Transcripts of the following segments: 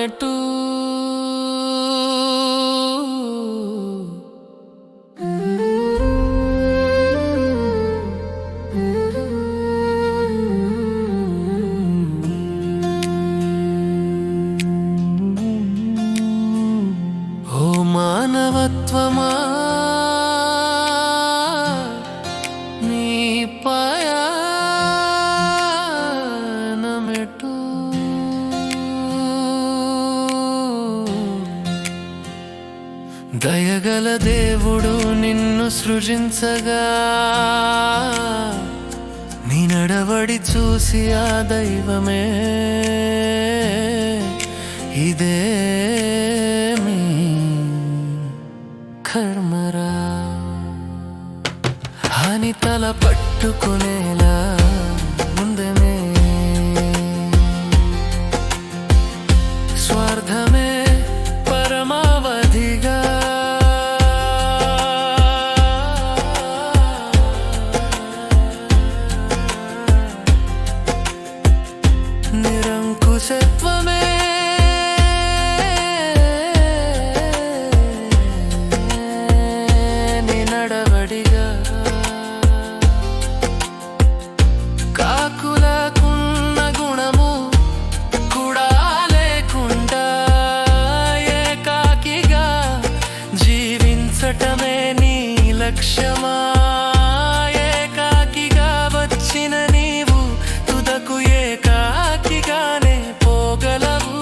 పెట్టు. మానవత్వమా? దయగల దేవుడు నిన్ను సృజించగా. నీ నడవడి చూసి ఆ దైవమే. ఇదే మీ కర్మరా. అని తల పట్టుకునే జీవించటమే నీ లక్ష్యమా? ఏకాకిగా వచ్చిన నీవు తుదకు ఏకాకిగానే పోగలవు.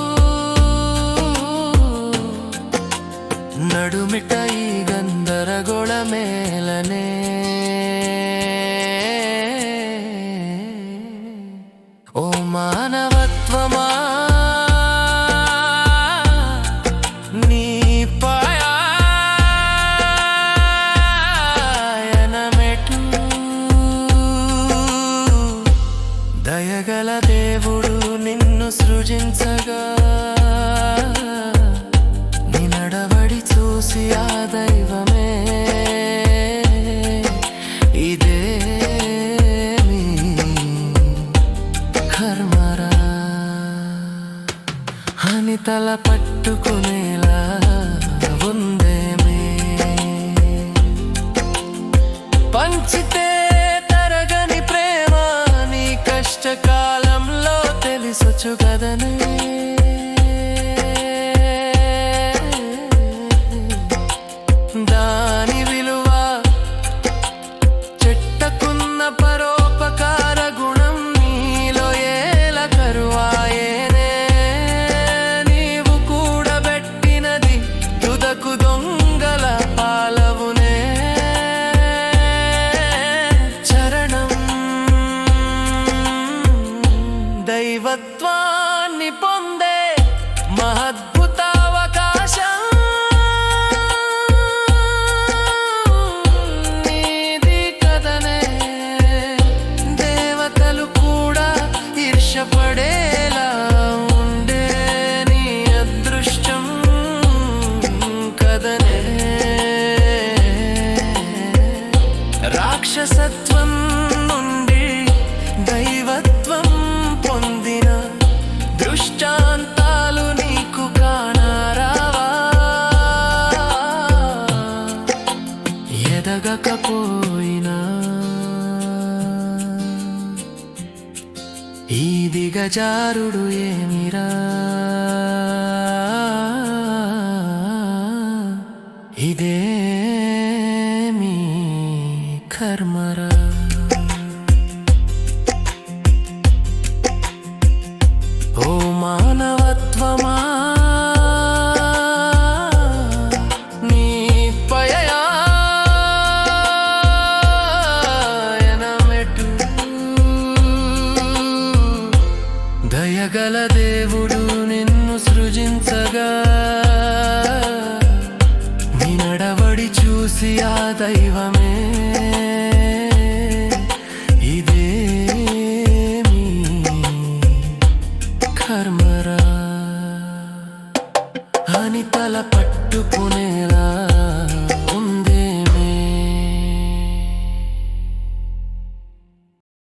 నడుమిట ఈ గందరగోళ మేలనే. ఓ మానవ తల పట్టుకునేలా ఉందేమే పంచితే తరగని ప్రేమ నీ కష్టకాలంలో తెలిసొచ్చు కదనే. ദൈവത്വാ ఎదగకపోయినా ఈ దిగజారుడు ఏమిరా? ఇదే మీ కర్మరా? ఓ మానవత్వమా? చేయగల దేవుడు నిన్ను సృజించగా. నీ నడవడి చూసి ఆ దైవమే. కర్మరా? అని తల పట్టుకునేలా